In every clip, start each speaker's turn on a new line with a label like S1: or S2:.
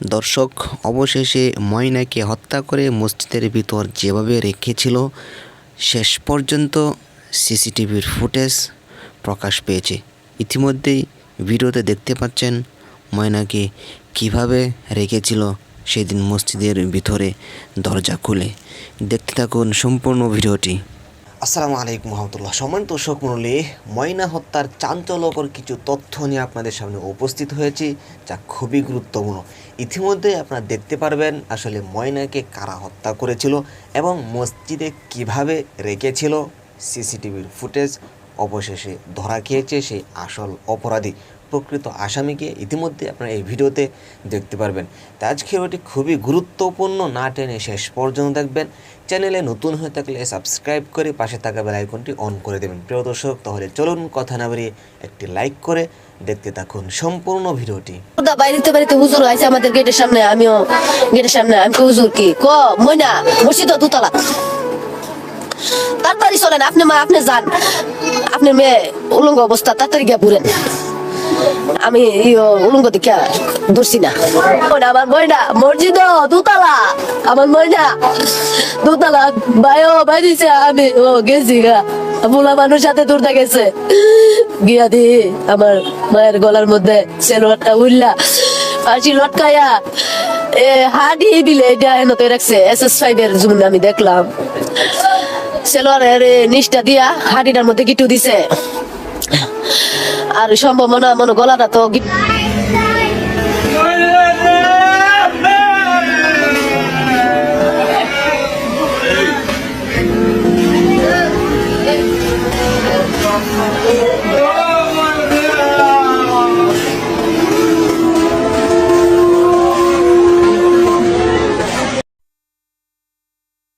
S1: দর্শক, অবশেষে ময়নাকে হত্যা করে মসজিদের ভিতর যেভাবে রেখেছিল, শেষ পর্যন্ত সিসিটিভির ফুটেজ প্রকাশ পেয়েছে। ইতিমধ্যেই ভিডিওতে দেখতে পাচ্ছেন ময়নাকে কীভাবে রেখেছিল সেদিন মসজিদের ভিতরে দরজা খুলে। দেখতে থাকুন সম্পূর্ণ ভিডিওটি। আসসালামু আলাইকুম রহমতুল্লাহ। সম্মানিত দর্শক মণ্ডলী, ময়না হত্যার চাঞ্চল্যকর কিছু তথ্য নিয়ে আপনাদের সামনে উপস্থিত হয়েছি, যা খুবই গুরুত্বপূর্ণ। ইতিমধ্যে আপনারা দেখতে পারবেন আসলে ময়নাকে কারা হত্যা করেছিল এবং মসজিদে কীভাবে রেখেছিল। সিসিটিভির ফুটেজ অবশেষে ধরা খেয়েছে সেই আসল অপরাধী। প্রকৃত আসামিকে ইতিমধ্যে আপনারা এই ভিডিওতে দেখতে পারবেন। তো আজকের ওটি খুবই গুরুত্বপূর্ণ, না টেনে শেষ পর্যন্ত দেখবেন। চ্যানেলে নতুন হয়ে থাকলে সাবস্ক্রাইব করে পাশে থাকা বেল আইকনটি অন করে দেবেন। প্রিয় দর্শক, তাহলে চলুন কথা না বেরিয়ে একটি লাইক করে দেখতে থাকুন সম্পূর্ণ ভিডিওটি।
S2: বাইরেতে বাড়িতে হুজুর আছে আমাদের গেটের সামনে, আমিও গেটের সামনে। আমি হুজুর কি? ক, ময়না, মসজিদ দুতলা। তাড়াতাড়ি চলেন, আপনি মা, আপনি যান। আপনি মেয়ে, উলঙ্গ অবস্থা, তাড়াতাড়ি গিয়া পুরেন আমি উলঙ্গ দিকে ধরছি না। আমার ময়না, মসজিদ, দুতলা। আমার ময়না, দুতলা বাইও বাইরেছে আমি, ও গেছি গা। মানুষ সাথে গেছে। গিয়া দি, আমার মায়ের গলার মধ্যে সেলোয়ারটা উল্লা ফাঁসি লটকায়া, এ, হাডি দিলে এটা এনতে রাখছে, এস এস ফাইভ এর আমি দেখলাম। সেলোয়ারের নিচটা দিয়া হাডিটার মধ্যে গিটু দিছে। আর সম্ভব মনে হয় মনে গলাটা তো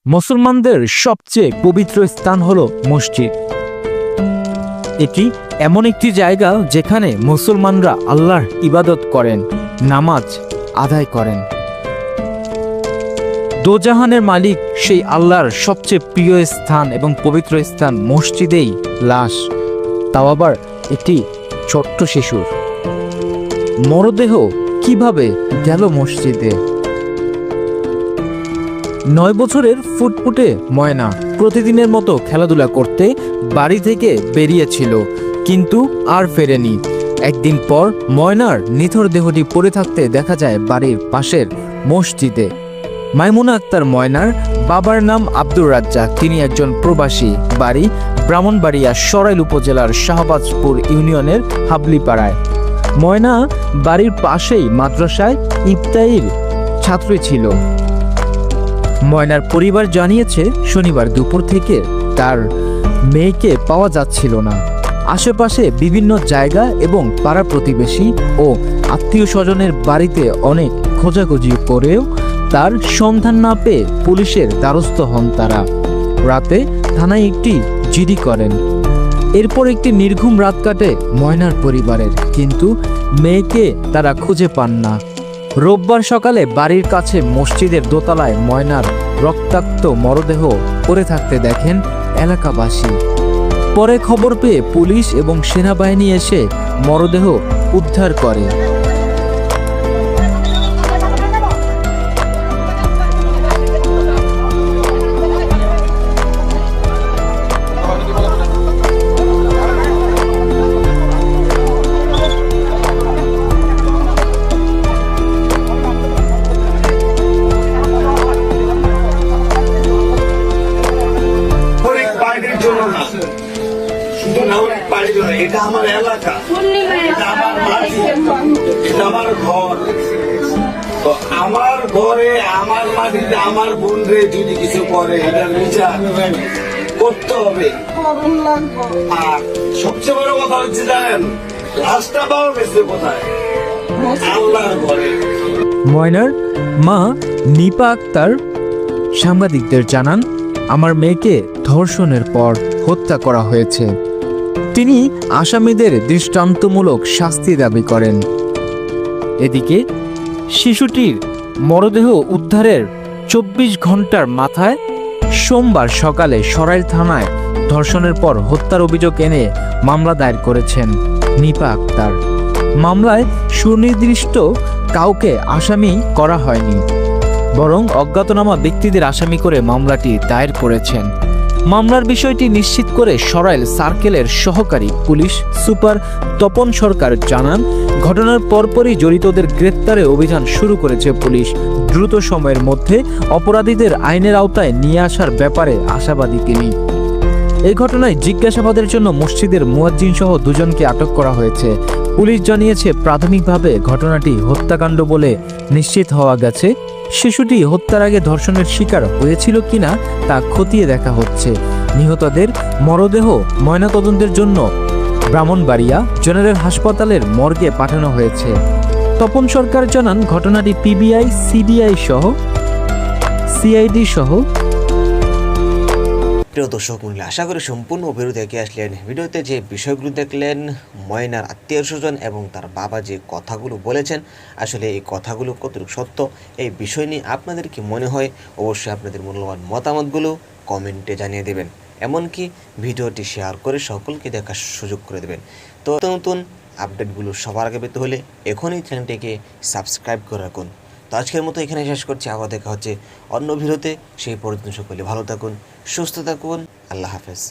S3: মুসলমানদের সবচেয়ে পবিত্র স্থান হলো মসজিদ। এটি এমন একটি জায়গা যেখানে মুসলমানরা আল্লাহর ইবাদত করেন, নামাজ আদায় করেন। দোজাহানের মালিক সেই আল্লাহর সবচেয়ে প্রিয় স্থান এবং পবিত্র স্থান মসজিদেই লাশ, তাও আবার একটি ছোট্ট শিশুর। মরদেহ কীভাবে গেল মসজিদে? নয় বছরের ফুটফুটে ময়না প্রতিদিনের মতো খেলাধুলা করতে বাড়ি থেকে বেরিয়েছিল। কিন্তু আর ফেরেনি। একদিন পর ময়নার নিথর দেহটি পড়ে থাকতে দেখা যায় বাড়ির পাশের মসজিদে। মাইমুনা আক্তার ময়নার বাবার নাম আব্দুর রাজ্জাক। তিনি একজন প্রবাসী বাড়ি ব্রাহ্মণবাড়িয়া সরাইল উপজেলার শাহবাজপুর ইউনিয়নের হাবলিপাড়ায়। ময়না বাড়ির পাশেই মাদ্রাসায় ইফতাইর ছাত্রী ছিল। ময়নার পরিবার জানিয়েছে, শনিবার দুপুর থেকে তার মেয়েকে পাওয়া যাচ্ছিল না। আশেপাশে বিভিন্ন জায়গা এবং পাড়া প্রতিবেশী ও আত্মীয় স্বজনের বাড়িতে অনেক খোঁজাখুঁজি করেও তার সন্ধান না পেয়ে পুলিশের দ্বারস্থ হন তারা। রাতে থানায় একটি জিডি করেন। এরপর একটি নির্ঘুম রাত কাটে ময়নার পরিবারের, কিন্তু মেয়েকে তারা খুঁজে পান না। রোববার সকালে বাড়ির কাছে মসজিদের দোতলায় ময়নার রক্তাক্ত মরদেহ পড়ে থাকতে দেখেন এলাকাবাসী। পরে খবর পেয়ে পুলিশ এবং সেনাবাহিনী এসে মরদেহ উদ্ধার করে।
S4: আমার ঘর। তো আমার ঘরে আমার মাটিতে আমার বোনরে যদি কিছু করে এটা বিচার করতে হবে। আর সবচেয়ে বড় কথা হচ্ছে জানেন লাশটা পাওয়া গেছে কোথায়? আল্লাহর ঘরে।
S3: ময়নার মা নিপা আক্তার সাংবাদিকদের জানান আমার মেয়েকে ধর্ষণের পর হত্যা করা হয়েছে। তিনি আসামিদের দৃষ্টান্তমূলক শাস্তি দাবি করেন। এদিকে, শিশুটির মরদেহ উদ্ধারের চব্বিশ ঘণ্টার মাথায় সোমবার সকালে সরাইল থানায় ধর্ষণের পর হত্যার অভিযোগ এনে মামলা দায়ের করেছেন নিপা আক্তার। মামলায় সুনির্দিষ্ট কাউকে আসামি করা হয়নি, বরং অজ্ঞাতনামা ব্যক্তিদের আসামি করে মামলাটি দায়ের করেছেন। মামলার বিষয়টি নিশ্চিত করে সরাইল সার্কেলের সহকারী পুলিশ সুপার তপন সরকার জানান, ঘটনার পরপরই জড়িতদের গ্রেপ্তারে অভিযান শুরু করেছে পুলিশ। দ্রুত সময়ের মধ্যে অপরাধীদের আইনের আওতায় নিয়ে আসার ব্যাপারে আশাবাদী তিনি। এই ঘটনায় জিজ্ঞাসাবাদের জন্য মসজিদের মুয়াজ্জিন সহ দুজনকে আটক করা হয়েছে। পুলিশ জানিয়েছে, প্রাথমিকভাবে ঘটনাটি হত্যাকাণ্ড বলে নিশ্চিত হওয়া গেছে। শিশুটি হত্যার আগে ধর্ষণের শিকার হয়েছিল কিনা তা খতিয়ে দেখা হচ্ছে। নিহতদের মরদেহ ময়নাতদন্তের জন্য ব্রাহ্মণবাড়িয়া জেনারেল হাসপাতালের মর্গে পাঠানো হয়েছে। তপন সরকার জানান, ঘটনাটি পিবিআই, সিবিআই সহ, সিআইডি সহ
S1: প্রিয় দর্শক মূল্য আশা করি সম্পূর্ণ ভিডিও দেখে আসলেন। ভিডিওতে যে বিষয়গুলো দেখলেন, ময়নার আত্মীয় স্বজন এবং তার বাবা যে কথাগুলো বলেছেন, আসলে এই কথাগুলো কতটুকু সত্য, এই বিষয় নিয়ে আপনাদের কি মনে হয়, অবশ্যই আপনাদের মূল্যবান মতামতগুলো কমেন্টে জানিয়ে দেবেন। এমনকি ভিডিওটি শেয়ার করে সকলকে দেখার সুযোগ করে দেবেন। তো নতুন নতুন আপডেটগুলো সবার আগে পেতে হলে এখনই চ্যানেলটিকে সাবস্ক্রাইব করে রাখুন। তো আজকের মতো এখানে শেষ করছি। আবার দেখা হচ্ছে অন্য ভিড়তে সেই পর্যন্ত সকলে ভালো থাকুন, সুস্থ থাকুন। আল্লাহ হাফেজ।